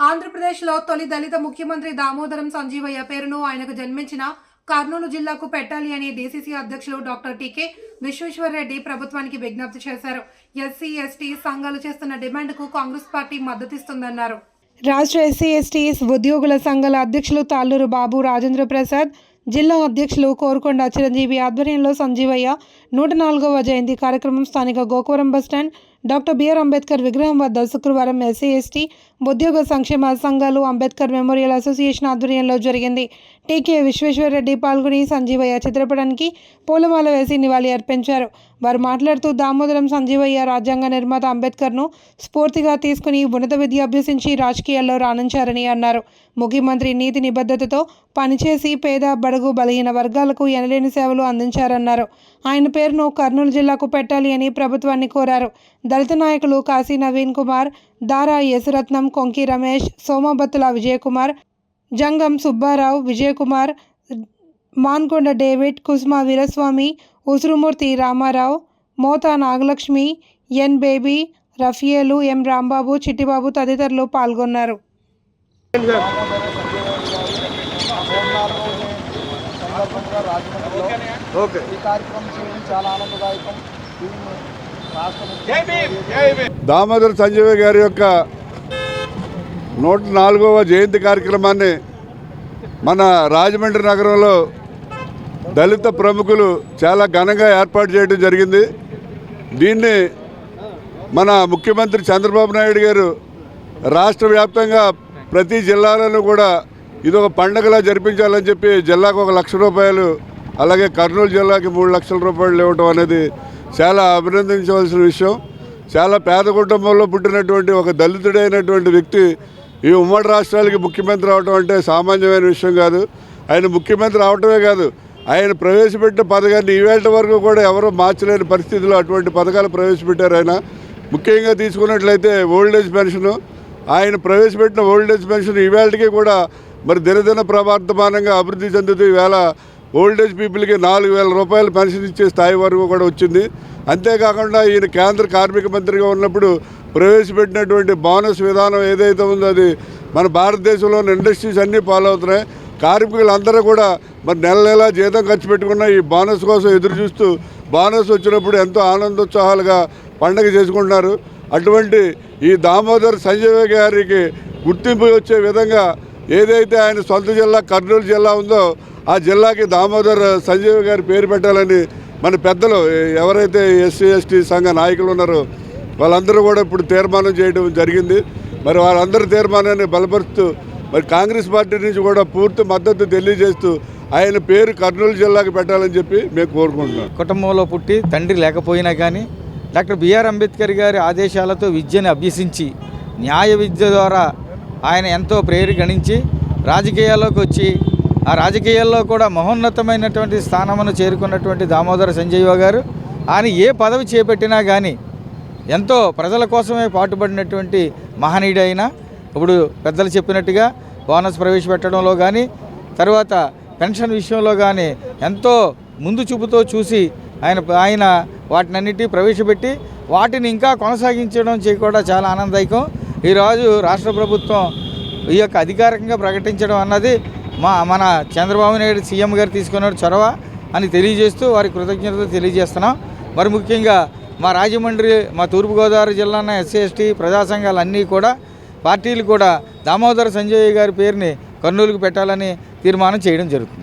ఆంధ్రప్రదేశ్లో తొలి దళిత ముఖ్యమంత్రి దామోదరం సంజీవయ్య పేరును ఆయనకు జన్మించిన కర్నూలు జిల్లాకు పెట్టాలి అని డీసీసీ అధ్యక్షులు డాక్టర్ టీకే విశ్వేశ్వరరెడ్డి ప్రభుత్వానికి విజ్ఞప్తి చేశారు. ఎస్సీ ఎస్టీ సంఘాలు చేస్తున్న డిమాండ్కు కాంగ్రెస్ పార్టీ మద్దతిస్తుందన్నారు. రాష్ట్ర ఎస్సీ ఎస్టీ ఉద్యోగుల సంఘాల అధ్యక్షులు తాళ్ళూరు బాబు రాజేంద్ర ప్రసాద్ జిల్లా అధ్యక్షులు కోరుకొండ చిరంజీవి ఆధ్వర్యంలో సంజీవయ్య నూట నాలుగవ జయంతి కార్యక్రమం స్థానిక Gokavaram bus stand doctor B R Ambedkar విగ్రహం వద్ద శుక్రవారం ఎస్సీ ఎస్టీ ఉద్యోగ సంక్షేమ సంఘాలు అంబేద్కర్ మెమోరియల్ అసోసియేషన్ ఆధ్వర్యంలో జరిగింది. టీకే విశ్వేశ్వరరెడ్డి పాల్గొని సంజీవయ్య చిత్రపటానికి పూలమాల వేసి నివాళి అర్పించారు. వారు మాట్లాడుతూ దామోదరం సంజీవయ్య రాజ్యాంగ నిర్మాత అంబేద్కర్ను స్ఫూర్తిగా తీసుకుని ఉన్నత విద్య అభ్యసించి రాజకీయాల్లో రాణించారని అన్నారు. ముఖ్యమంత్రి నీతి నిబద్ధతతో పనిచేసి పేద బడుగు బలహీన వర్గాలకు ఎనలేని సేవలు అందించారన్నారు. ఆయన పేరును కర్నూలు జిల్లాకు పెట్టాలి అని ప్రభుత్వాన్ని కోరారు. దళిత నాయకులు Kashi Naveen Kumar Dara Yasharatnam Konki Ramesh Somabattula Vijayakumar Jangam Subbarao Vijayakumar Mankonda David Kusma Veeraswamy Usurumurthy Ramarao Mota Nagalakshmi N Baby Rafiyelu M Rambabu Chittibabu తదితరులు పాల్గొన్నారు. ఈ కార్యక్రమం చేయడం చాలా ఆనందదాయకం. దామోదర్ సంజయ్ గారి యొక్క నూట నాలుగవ జయంతి కార్యక్రమాన్ని మన రాజమండ్రి నగరంలో దళిత ప్రముఖులు చాలా ఘనంగా ఏర్పాటు చేయడం జరిగింది. దీన్ని మన ముఖ్యమంత్రి చంద్రబాబు నాయుడు గారు రాష్ట్ర వ్యాప్తంగా ప్రతి జిల్లాలను కూడా ఇది ఒక పండగలా జరిపించాలని చెప్పి జిల్లాకు ఒక లక్ష రూపాయలు అలాగే కర్నూలు జిల్లాకి మూడు లక్షల రూపాయలు ఇవ్వటం అనేది చాలా అభినందించవలసిన విషయం. చాలా పేద కుటుంబంలో పుట్టినటువంటి ఒక దళితుడైనటువంటి వ్యక్తి ఈ ఉమ్మడి రాష్ట్రాలకి ముఖ్యమంత్రి అవడం అంటే సామాన్యమైన విషయం కాదు. ఆయన ముఖ్యమంత్రి అవటమే కాదు. ఆయన ప్రవేశపెట్టిన పథకాన్ని ఈవేళ వరకు కూడా ఎవరూ మార్చలేని పరిస్థితిలో అటువంటి పథకాలు ప్రవేశపెట్టారు ఆయన. ముఖ్యంగా తీసుకున్నట్లయితే ఓల్డ్ ఏజ్ పెన్షను ఆయన ప్రవేశపెట్టిన ఓల్డ్ ఏజ్ పెన్షన్ ఈవేళకి కూడా మరి దినదిన ప్రవర్తమానంగా అభివృద్ధి చెందుతూ ఈవేళ ఓల్డ్ ఏజ్ పీపుల్కి నాలుగు వేల రూపాయలు పెన్షన్ ఇచ్చే స్థాయి వరకు కూడా వచ్చింది. అంతేకాకుండా ఈయన కేంద్ర కార్మిక మంత్రిగా ఉన్నప్పుడు ప్రవేశపెట్టినటువంటి బోనస్ విధానం ఏదైతే ఉందో అది మన భారతదేశంలోని ఇండస్ట్రీస్ అన్నీ ఫాలో అవుతున్నాయి. కార్మికులందరూ కూడా మరి నెల నెల జీతం ఖర్చు పెట్టుకున్న ఈ బోనస్ కోసం ఎదురు చూస్తూ బోనస్ వచ్చినప్పుడు ఎంతో ఆనందోత్సాహాలుగా పండగ చేసుకుంటున్నారు. అటువంటి ఈ దామోదర్ సంజయ్ గారికి గుర్తింపు వచ్చే విధంగా ఏదైతే ఆయన సొంత జిల్లా కర్నూలు జిల్లా ఉందో ఆ జిల్లాకి దామోదర్ సంజీవ్ గారి పేరు పెట్టాలని మన పెద్దలు ఎవరైతే ఎస్సీ ఎస్టీ సంఘ నాయకులు ఉన్నారో వాళ్ళందరూ కూడా ఇప్పుడు తీర్మానం చేయడం జరిగింది. మరి వాళ్ళందరి తీర్మానాన్ని బలపరుస్తూ మరి కాంగ్రెస్ పార్టీ నుంచి కూడా పూర్తి మద్దతు తెలియజేస్తూ ఆయన పేరు కర్నూలు జిల్లాకు పెట్టాలని చెప్పి మేము కోరుకుంటున్నాం. కుటుంబంలో పుట్టి తండ్రి లేకపోయినా కానీ డాక్టర్ బిఆర్ అంబేద్కర్ గారి ఆదేశాలతో విద్యను అభ్యసించి న్యాయ విద్య ద్వారా ఆయన ఎంతో ప్రేరు గణించి రాజకీయాల్లోకి వచ్చి ఆ రాజకీయాల్లో కూడా మహోన్నతమైనటువంటి స్థానమును చేరుకున్నటువంటి దామోదర సంజయ్ గారు. ఆయన ఏ పదవి చేపట్టినా కానీ ఎంతో ప్రజల కోసమే పాటుపడినటువంటి మహనీయుడు అయినా ఇప్పుడు పెద్దలు చెప్పినట్టుగా బోనస్ ప్రవేశపెట్టడంలో కానీ తర్వాత పెన్షన్ విషయంలో కానీ ఎంతో ముందు చూపుతో చూసి ఆయన ఆయన వాటినన్నిటి ప్రవేశపెట్టి వాటిని ఇంకా కొనసాగించడం కూడా చాలా ఆనందదాయకం. ఈరోజు రాష్ట్ర ప్రభుత్వం ఈ యొక్క అధికారికంగా ప్రకటించడం అన్నది మా మన చంద్రబాబు నాయుడు సీఎం గారు తీసుకున్న చొరవ అని తెలియజేస్తూ వారి కృతజ్ఞతలు తెలియజేస్తున్నాం. మరి ముఖ్యంగా మా రాజమండ్రి మా తూర్పుగోదావరి జిల్లాన ఎస్సీ ఎస్టీ ప్రజా సంఘాలు అన్నీ కూడా పార్టీలు కూడా దామోదర సంజయ్ గారి పేరుని కర్నూలుకు పెట్టాలని తీర్మానం చేయడం జరుగుతుంది.